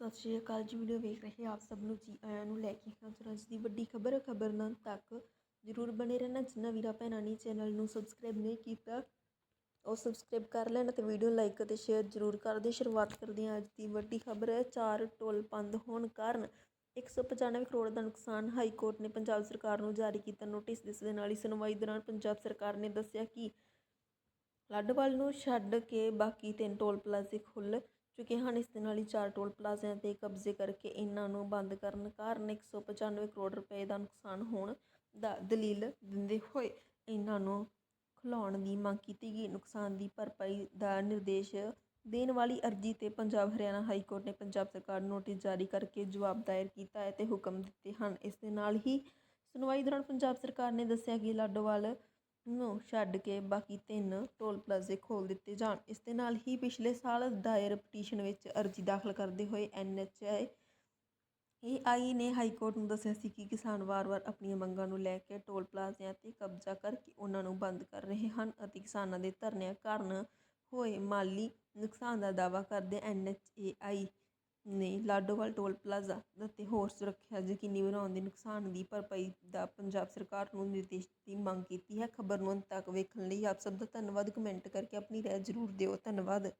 ਸਤਿ ਸ਼੍ਰੀ ਅਕਾਲ ਜੀ, ਵੀਡੀਓ ਵੇਖ ਰਹੇ ਆਪ ਸਭ ਨੂੰ ਜੀ, ਆਇਆਂ ਨੂੰ ਲੈ ਕੇ ਹਾਂ ਅੱਜ ਦੀ ਵੱਡੀ ਖਬਰ ਖਬਰ ਨਾਲ ਤੱਕ ਜਰੂਰ ਬਣੇ ਰਹਿਣਾ, ਜਿੰਨਾ ਵੀਰਾ ਭੈਣਾਂ ਨੇ ਚੈਨਲ ਨੂੰ ਸਬਸਕ੍ਰਾਈਬ ਨਹੀਂ ਕੀਤਾ, ਉਹ ਸਬਸਕ੍ਰਾਈਬ ਕਰ ਲੈਣ ਤੇ ਵੀਡੀਓ ਲਾਈਕ ਅਤੇ ਸ਼ੇਅਰ ਜਰੂਰ ਕਰ ਦਿਓ ਸ਼ੁਰੂਆਤ ਕਰਦੇ ਹਾਂ ਅੱਜ ਦੀ ਵੱਡੀ ਖਬਰ ਹੈ ਚਾਰ ਟੋਲ ਬੰਦ ਹੋਣ ਕਾਰਨ 195 ਕਰੋੜ ਦਾ ਨੁਕਸਾਨ ਹਾਈ ਕੋਰਟ ਨੇ ਪੰਜਾਬ ਸਰਕਾਰ ਨੂੰ ਜਾਰੀ ਕੀਤਾ ਨੋਟਿਸ, ਜਿਸ ਦੇ ਨਾਲ ਹੀ ਸੁਣਵਾਈ ਦੌਰਾਨ ਪੰਜਾਬ ਸਰਕਾਰ ਨੇ ਦੱਸਿਆ ਕਿ ਲੱਡਵਾਲ ਨੂੰ ਛੱਡ ਕੇ ਬਾਕੀ ਤਿੰਨ ਟੋਲ ਪਲਾਜ਼ੇ ਖੁੱਲ੍ਹ ਚੁੱਕੇ ਹਨ ਇਸ ਦੇ ਨਾਲ ਹੀ ਚਾਰ ਟੋਲ ਪਲਾਜ਼ਿਆਂ ਤੇ ਕਬਜ਼ੇ ਕਰਕੇ ਇਹਨਾਂ ਨੂੰ ਬੰਦ ਕਰਨ ਕਾਰਨ 195 ਕਰੋੜ ਰੁਪਏ ਦਾ ਨੁਕਸਾਨ ਹੋਣ ਦਾ ਦਲੀਲ ਦਿੰਦੇ ਹੋਏ ਇਹਨਾਂ ਨੂੰ ਖੁਲਾਉਣ ਦੀ ਮੰਗ ਕੀਤੀ ਗਈ। ਨੁਕਸਾਨ ਦੀ ਭਰਪਾਈ ਦਾ ਨਿਰਦੇਸ਼ ਦੇਣ ਵਾਲੀ ਅਰਜ਼ੀ ਤੇ ਪੰਜਾਬ ਹਰਿਆਣਾ ਹਾਈ ਕੋਰਟ ਨੇ ਪੰਜਾਬ ਸਰਕਾਰ ਨੂੰ ਨੋਟਿਸ ਜਾਰੀ ਕਰਕੇ ਜਵਾਬ ਦਾਇਰ ਕੀਤਾ ਹੈ ਤੇ ਹੁਕਮ ਦਿੱਤੇ ਹਨ। ਇਸ ਦੇ ਨਾਲ ਹੀ ਸੁਣਵਾਈ ਦੌਰਾਨ ਪੰਜਾਬ ਸਰਕਾਰ ਨੇ ਦੱਸਿਆ ਕਿ ਲਾਡੋਵਾਲ ਨੂੰ ਛੱਡ ਕੇ ਬਾਕੀ ਤਿੰਨ ਟੋਲ ਪਲਾਜ਼ੇ ਖੋਲ੍ਹ ਦਿੱਤੇ ਜਾਣ। ਇਸ ਦੇ ਨਾਲ ਹੀ ਪਿਛਲੇ ਸਾਲ ਦਾਇਰ ਪਟੀਸ਼ਨ ਵਿੱਚ ਅਰਜ਼ੀ ਦਾਖਲ ਕਰਦੇ ਹੋਏ ਐੱਨ ਐੱਚ ਆਈ ਏ ਆਈ ਨੇ ਹਾਈ ਕੋਰਟ ਨੂੰ ਦੱਸਿਆ ਸੀ ਕਿ ਕਿਸਾਨ ਵਾਰ-ਵਾਰ ਆਪਣੀਆਂ ਮੰਗਾਂ ਨੂੰ ਲੈ ਕੇ ਟੋਲ ਪਲਾਜ਼ਿਆਂ ਤੇ ਕਬਜ਼ਾ ਕਰਕੇ ਉਹਨਾਂ ਨੂੰ ਬੰਦ ਕਰ ਰਹੇ ਹਨ ਅਤੇ ਕਿਸਾਨਾਂ ਦੇ ਧਰਨਿਆਂ ਕਾਰਨ ਹੋਏ ਮਾਲੀ ਨੁਕਸਾਨ ਦਾ ਦਾਅਵਾ ਕਰਦੇ ਐਨਐਚਏਆਈ ਨੇ ਲਾਡੋਵਾਲ ਟੋਲ ਪਲਾਜ਼ਾ ਅਤੇ ਹੋਰ ਸੁਰੱਖਿਆ ਯਕੀਨੀ ਬਣਾਉਣ ਦੇ ਨੁਕਸਾਨ ਦੀ ਭਰਪਾਈ ਦਾ ਪੰਜਾਬ ਸਰਕਾਰ ਨੂੰ ਨਿਰਦੇਸ਼ ਦੀ ਮੰਗ ਕੀਤੀ ਹੈ। ਖਬਰ ਨੂੰ ਅੰਤ ਤੱਕ ਵੇਖਣ ਲਈ ਆਪ ਸਭ ਦਾ ਧੰਨਵਾਦ। ਕਮੈਂਟ ਕਰਕੇ ਆਪਣੀ ਰਾਏ ਜ਼ਰੂਰ ਦਿਓ। ਧੰਨਵਾਦ।